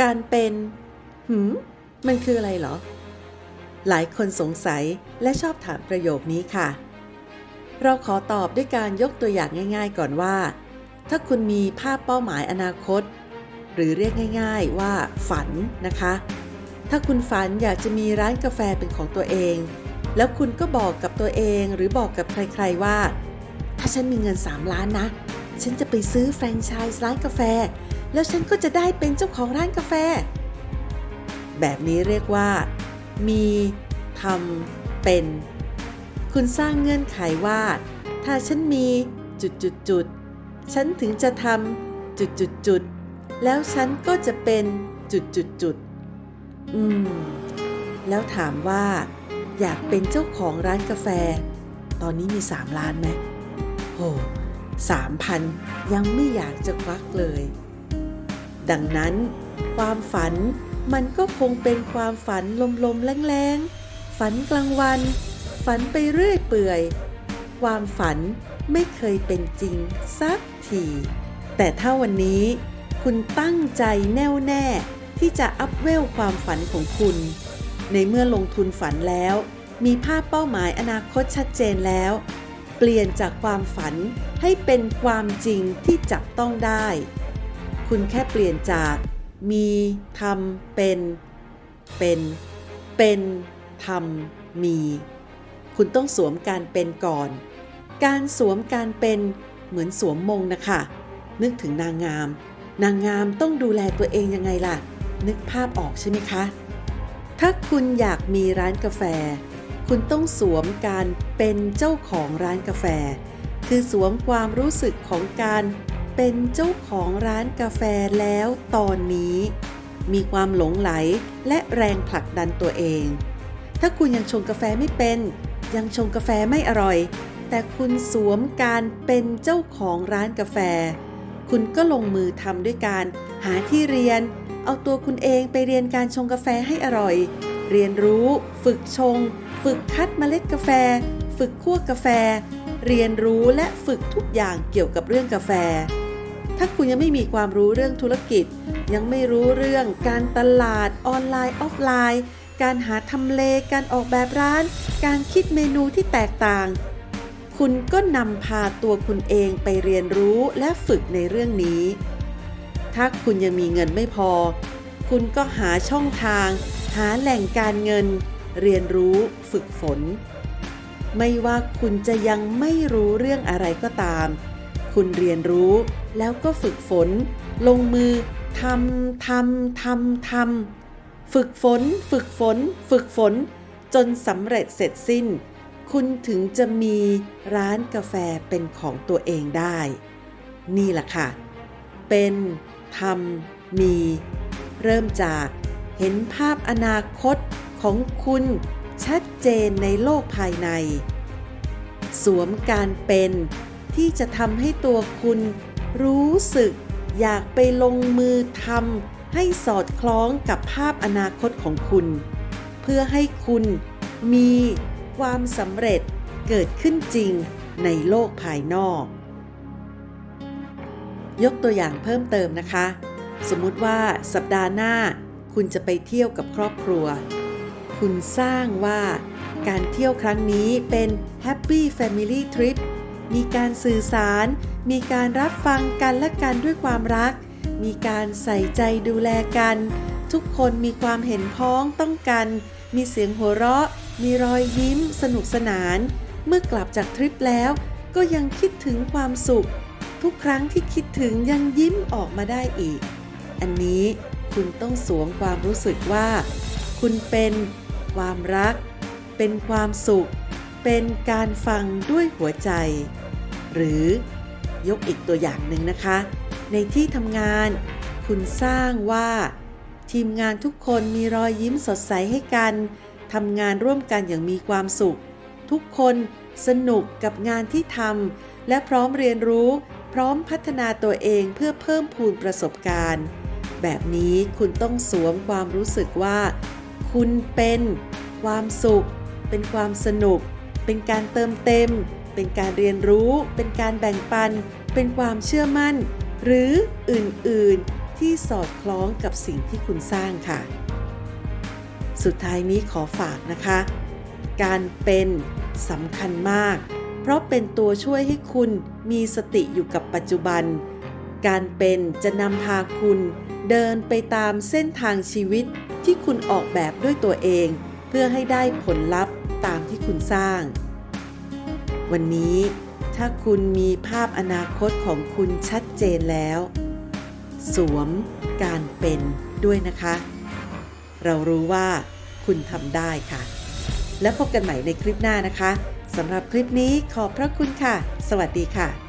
การเป็นหืมมันคืออะไรเหรอ หลายคนสงสัยและชอบถามประโยคนี้ค่ะ เราขอตอบด้วยการยกตัวอย่างง่าย ๆ ก่อนว่า ถ้าคุณมีภาพเป้าหมายอนาคต หรือเรียกง่าย ๆ ว่าฝันนะคะ ถ้าคุณฝันอยากจะมีร้านกาแฟเป็นของตัวเอง แล้วคุณก็บอกกับตัวเองหรือบอกกับใคร ๆว่า ถ้าฉันมีเงิน 3 ล้านนะ ฉันจะไปซื้อแฟรนไชส์ร้านกาแฟ แล้วฉันก็จะได้เป็นเจ้าของร้านกาแฟ แบบนี้เรียกว่า มีทำเป็น คุณสร้างเงื่อนไขว่า ถ้าฉันมีจุดจุดจุดฉันถึงจะทำจุดจุดจุดแล้วฉันก็จะเป็นจุดจุดจุดอืม แล้วถามว่า อยากเป็นเจ้าของร้านกาแฟ ตอนนี้มี 3 ล้านไหมโอ้ สามพันยังไม่อยากจะควักเลย ดังนั้น ความฝันมันก็คงเป็นความฝันลมๆแรงๆ ฝันกลางวัน ฝันไปเรื่อยเปื่อย ความฝันไม่เคยเป็นจริงสักที แต่ถ้าวันนี้คุณตั้งใจแน่วแน่ที่จะอัพเวลความฝันของคุณ ในเมื่อลงทุนฝันแล้ว มีภาพเป้าหมายอนาคตชัดเจนแล้ว ปลี่ยนจากความฝันให้เป็นความจริงที่จับต้องได้ คุณแค่เปลี่ยนจากมีทำเป็น เป็น เป็นทำมี คุณต้องสวมการเป็นก่อน การสวมการเป็นเหมือนสวมมงนะคะ นึกถึงนางงาม นางงามต้องดูแลตัวเองยังไงล่ะ นึกภาพออกใช่ไหมคะ ถ้าคุณอยากมีร้านกาแฟ คุณต้องสวมการเป็นเจ้าของร้านกาแฟ คือสวมความรู้สึกของการเป็นเจ้าของร้านกาแฟแล้วตอนนี้ มีความหลงไหลและแรงผลักดันตัวเอง ถ้าคุณยังชงกาแฟไม่เป็น ยังชงกาแฟไม่อร่อย แต่คุณสวมการเป็นเจ้าของร้านกาแฟ คุณก็ลงมือทำด้วยการหาที่เรียน เอาตัวคุณเองไปเรียนการชงกาแฟให้อร่อย เรียนรู้ ฝึกชง ฝึกคัดเมล็ดกาแฟ ฝึกคั่วกาแฟ เรียนรู้และฝึกทุกอย่างเกี่ยวกับเรื่องกาแฟ ถ้าคุณยังไม่มีความรู้เรื่องธุรกิจ ยังไม่รู้เรื่องการตลาดออนไลน์ออฟไลน์ การหาทำเล การออกแบบร้าน การคิดเมนูที่แตกต่าง คุณก็นำพาตัวคุณเองไปเรียนรู้และฝึกในเรื่องนี้ ถ้าคุณยังมีเงินไม่พอ คุณก็หาช่องทาง หาแหล่งการเงิน เรียนรู้ฝึกฝน ไม่ว่าคุณจะยังไม่รู้เรื่องอะไรก็ตาม คุณเรียนรู้แล้วก็ฝึกฝน ลงมือทำทำทำทำฝึกฝน ฝึกฝน ฝึกฝน จนสำเร็จเสร็จสิ้น คุณถึงจะมีร้านกาแฟเป็นของตัวเองได้ นี่แหละค่ะ เป็นทำมี เริ่มจากเห็นภาพอนาคต ของคุณชัดเจนในโลกภายใน สวมการเป็นที่จะทำให้ตัวคุณรู้สึกอยากไปลงมือทำให้สอดคล้องกับภาพอนาคตของคุณ เพื่อให้คุณมีความสำเร็จเกิดขึ้นจริงในโลกภายนอก ยกตัวอย่างเพิ่มเติมนะคะ สมมุติว่าสัปดาห์หน้าคุณจะไปเที่ยวกับครอบครัว คุณสร้างว่า การเที่ยวครั้งนี้เป็น Happy Family Trip มีการสื่อสาร มีการรับฟังกันและกันด้วยความรัก มีการใส่ใจดูแลกัน ทุกคนมีความเห็นพ้องต้องกัน มีเสียงหัวเราะ มีรอยยิ้ม สนุกสนาน เมื่อกลับจากทริปแล้ว ก็ยังคิดถึงความสุข ทุกครั้งที่คิดถึงยังยิ้มออกมาได้อีก อันนี้คุณต้องสวมความรู้สึกว่า คุณเป็น ความรัก เป็นความสุข เป็นการฟังด้วยหัวใจ หรือยกอีกตัวอย่างหนึ่งนะคะ ในที่ทำงาน คุณสร้างว่า ทีมงานทุกคนมีรอยยิ้มสดใสให้กันทำงานร่วมกันอย่างมีความสุข ทุกคนสนุกกับงานที่ทำและพร้อมเรียนรู้ พร้อมพัฒนาตัวเองเพื่อเพิ่มพูนประสบการณ์ แบบนี้คุณต้องสวมความรู้สึกว่า คุณเป็นความสุข เป็นความสนุก เป็นการเติมเต็ม เป็นการเรียนรู้ เป็นการแบ่งปัน เป็นความเชื่อมั่น หรืออื่น ๆ ที่สอดคล้องกับสิ่งที่คุณสร้างค่ะ สุดท้ายนี้ขอฝากนะคะ การเป็นสำคัญมาก เพราะเป็นตัวช่วยให้คุณมีสติอยู่กับปัจจุบัน การเป็นจะนำพาคุณเดินไปตามเส้นทางชีวิตที่คุณออกแบบด้วยตัวเอง เพื่อให้ได้ผลลัพธ์ตามที่คุณสร้าง วันนี้ถ้าคุณมีภาพอนาคตของคุณชัดเจนแล้ว สวมการเป็นด้วยนะคะ เรารู้ว่าคุณทำได้ค่ะ แล้วพบกันใหม่ในคลิปหน้านะคะสำหรับคลิปนี้ขอบพระคุณค่ะ สวัสดีค่ะ